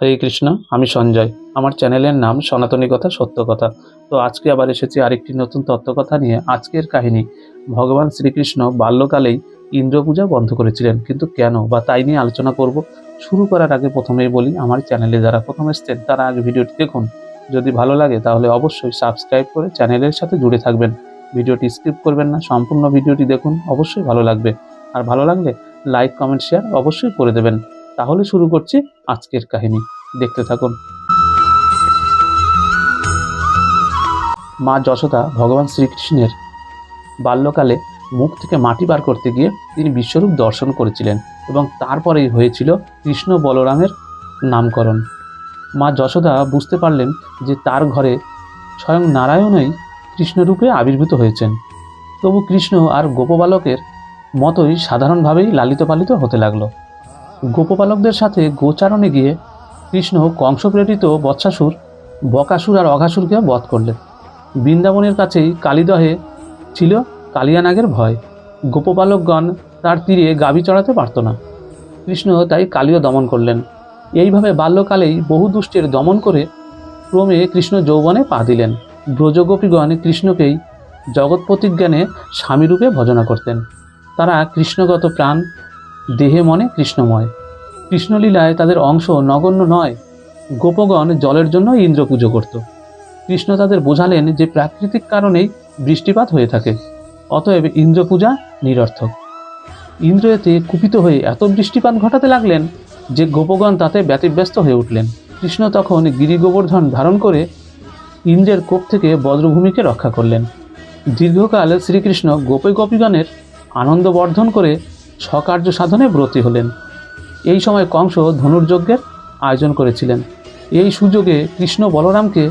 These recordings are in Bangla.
হরে কৃষ্ণ, আমি সঞ্জয়। আমার চ্যানেলের নাম সনাতনী কথা, সত্য কথা। তো আজকে আবার এসেছি আরেকটি নতুন তত্ত্বকথা নিয়ে আজকের কাহিনী। ভগবান শ্রীকৃষ্ণ বাল্যকালেই ইন্দ্র পূজা বন্ধ করেছিলেন। কিন্তু কেন বা তাই নিয়ে আলোচনা করব? শুরু করার আগে প্রথমেই বলি, আমার চ্যানেলে যারা প্রথম এসছেন, তারা আগে ভিডিওটি দেখুন। যদি ভালো লাগে, তাহলে অবশ্যই সাবস্ক্রাইব করে চ্যানেলের সাথে জুড়ে থাকবেন। ভিডিওটি স্কিপ করবেন না, সম্পূর্ণ ভিডিওটি দেখুন, অবশ্যই ভালো লাগবে। আর ভালো লাগলে লাইক, কমেন্ট, শেয়ার অবশ্যই করে দেবেন। তাহলে শুরু করছি আজকের কাহিনী। দেখতে থাকুন। মা যশোদা ভগবান শ্রীকৃষ্ণের বাল্যকালে মুখ থেকে মাটি বার করতে গিয়ে তিনি বিশ্বরূপ দর্শন করেছিলেন এবং তারপরেই হয়েছিল কৃষ্ণ বলরামের নামকরণ। মা যশোদা বুঝতে পারলেন যে তার ঘরে স্বয়ং নারায়ণই কৃষ্ণরূপে আবির্ভূত হয়েছেন। তবু কৃষ্ণ আর গোপবালকের মতোই সাধারণভাবেই লালিত পালিত হতে লাগল। গোপপালকদের সাথে গোচারণে গিয়ে কৃষ্ণ কংসপ্রেরিত বৎসাসুর, বকাসুর আর অঘাসুরকে বধ করলেন। বৃন্দাবনের কাছেই কালিদহে ছিল কালিয়ানাগের ভয়। গোপপালকগণ তার তীরে গাভী চড়াতে পারত না। কৃষ্ণ তাই কালীয় দমন করলেন। এইভাবে বাল্যকালেই বহু দুষ্টের দমন করে ক্রমে কৃষ্ণ যৌবনে পা দিলেন। ব্রজগোপীগণ কৃষ্ণকেই জগৎপতিজ্ঞানে স্বামীরূপে ভজনা করতেন। তারা কৃষ্ণগত প্রাণ দেহে মনে কৃষ্ণময়। কৃষ্ণলীলায় তাদের অংশ নগণ্য নয়, গোপগণ জলের জন্য ইন্দ্র পুজো করত। কৃষ্ণ তাদের বোঝালেন যে প্রাকৃতিক কারণেই বৃষ্টিপাত হয়ে থাকে, অতএব ইন্দ্র পূজা নিরর্থক। ইন্দ্র এতে কুপিত হয়ে এত বৃষ্টিপাত ঘটাতে লাগলেন যে গোপগণ তাতে ব্যতিব্যস্ত হয়ে উঠলেন। কৃষ্ণ তখন গিরি গোবর্ধন ধারণ করে ইন্দ্রের কোপ থেকে বজ্রভূমিকে রক্ষা করলেন। দীর্ঘকাল শ্রীকৃষ্ণ গোপী গোপীগণের আনন্দ বর্ধন করে স্বকার্য সাধনে ব্রতী হলেন। এই সময় কংস ধনুর্যজ্ঞের আয়োজন করেছিলেন। এই সুযোগে কৃষ্ণ বলরামকে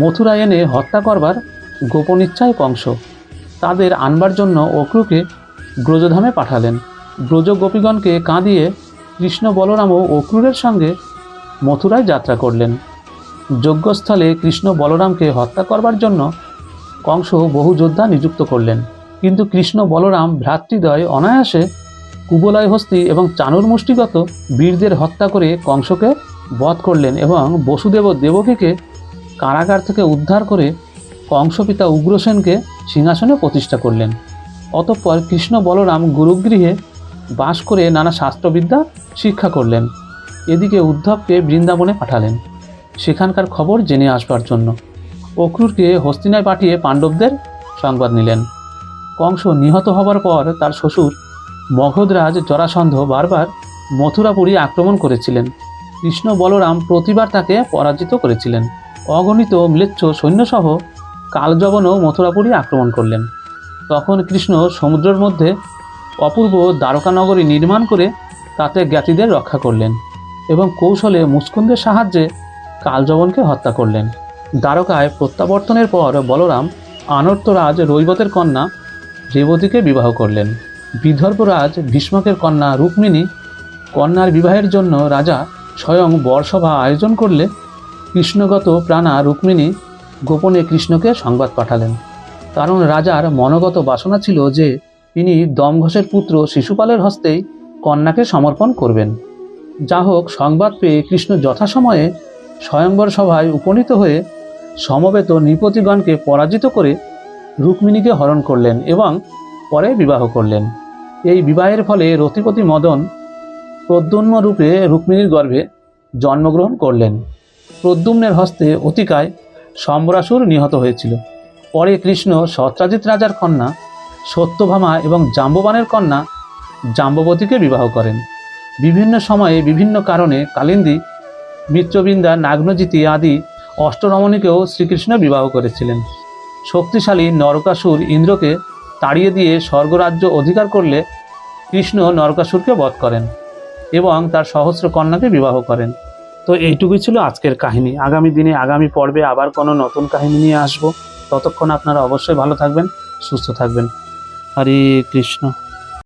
মথুরা এনে হত্যা করবার গোপন ইচ্ছায় কংস তাদের আনবার জন্য অক্রুকে ব্রজধামে পাঠালেন। ব্রজ গোপীগণকে কাঁদিয়ে কৃষ্ণ বলরাম ও অক্রুরের সঙ্গে মথুরায় যাত্রা করলেন। যজ্ঞস্থলে কৃষ্ণ বলরামকে হত্যা করবার জন্য কংস বহু যোদ্ধা নিযুক্ত করলেন। কিন্তু কৃষ্ণ বলরাম ভ্রাতৃদ্বয় অনায়াসে কুবলয় হস্তি এবং চানুর মুষ্টিগত বীরদের হত্যা করে কংসকে বধ করলেন এবং বসুদেব দেবকীকে কারাগার থেকে উদ্ধার করে কংসপিতা উগ্রসেনকে সিংহাসনে প্রতিষ্ঠা করলেন। অতঃপর কৃষ্ণ বলরাম গুরুগৃহে বাস করে নানা শাস্ত্রবিদ্যা শিক্ষা করলেন। এদিকে উদ্ধবকে বৃন্দাবনে পাঠালেন। সেখানকার খবর জেনে আসবার জন্য অক্রুরকে হস্তিনায় পাঠিয়ে পাণ্ডবদের সংবাদ নিলেন। কংস নিহত হবার পর তার শ্বশুর মগধরাজ জরাসন্ধ বারবার মথুরাপুরী আক্রমণ করেছিলেন। কৃষ্ণ বলরাম প্রতিবার তাকে পরাজিত করেছিলেন। অগণিত ম্লেচ্ছ সৈন্যসহ কালজবনও মথুরাপুরী আক্রমণ করলেন। তখন কৃষ্ণ সমুদ্রের মধ্যে অপূর্ব দ্বারকানগরী নির্মাণ করে তাতে জ্ঞাতিদের রক্ষা করলেন এবং কৌশলে মুস্কুন্দের সাহায্যে কালজবনকে হত্যা করলেন। দ্বারকায় প্রত্যাবর্তনের পর বলরাম আনর্তরাজ রৈবতের কন্যা রেবতীকে বিবাহ করলেন। বিদর্ভরাজ ভীষ্মকের কন্যা রুক্মিণী কন্যার বিবাহের জন্য রাজা স্বয়ং বরসভা আয়োজন করলে কৃষ্ণগত প্রাণা রুক্মিণী গোপনে কৃষ্ণকে সংবাদ পাঠালেন। কারণ রাজার মনগত বাসনা ছিল যে তিনি দমঘোষের পুত্র শিশুপালের হস্তেই কন্যাকে সমর্পণ করবেন। যা হোক সংবাদ পেয়ে কৃষ্ণ যথাসময়ে স্বয়ংবর সভায় উপনীত হয়ে সমবেত নৃপতিগণকে পরাজিত করে রুক্মিণীকে হরণ করলেন এবং পরে বিবাহ করলেন। এই বিবাহের ফলে রতিপতি মদন প্রদ্যুম্ন রূপে রুক্মিণীর গর্ভে জন্মগ্রহণ করলেন। প্রদ্যুম্নের হস্তে অতিকায় সম্বরাসুর নিহত হয়েছিল। পরে কৃষ্ণ সত্রাজিৎ রাজার কন্যা, সত্যভামা এবং জাম্ববানের কন্যা জাম্ববতীকে বিবাহ করেন। বিভিন্ন সময়ে বিভিন্ন কারণে কালিন্দী, মিত্রবৃন্দা, নাগ্নজিতি আদি অষ্টরমণীকেও শ্রীকৃষ্ণ বিবাহ করেছিলেন। শক্তিশালী নরকাসুর ইন্দ্রকে তাড়িয়ে দিয়ে স্বর্গরাজ্য অধিকার করলে কৃষ্ণ নরকাসুরকে বধ করেন এবং তার সহস্র কন্যাকে বিবাহ করেন। তো এইটুকুই ছিল আজকের কাহিনী। আগামী দিনে, আগামী পর্বে আবার কোনো নতুন কাহিনী নিয়ে আসব। ততক্ষণ আপনারা অবশ্যই ভালো থাকবেন, সুস্থ থাকবেন। হরে কৃষ্ণ।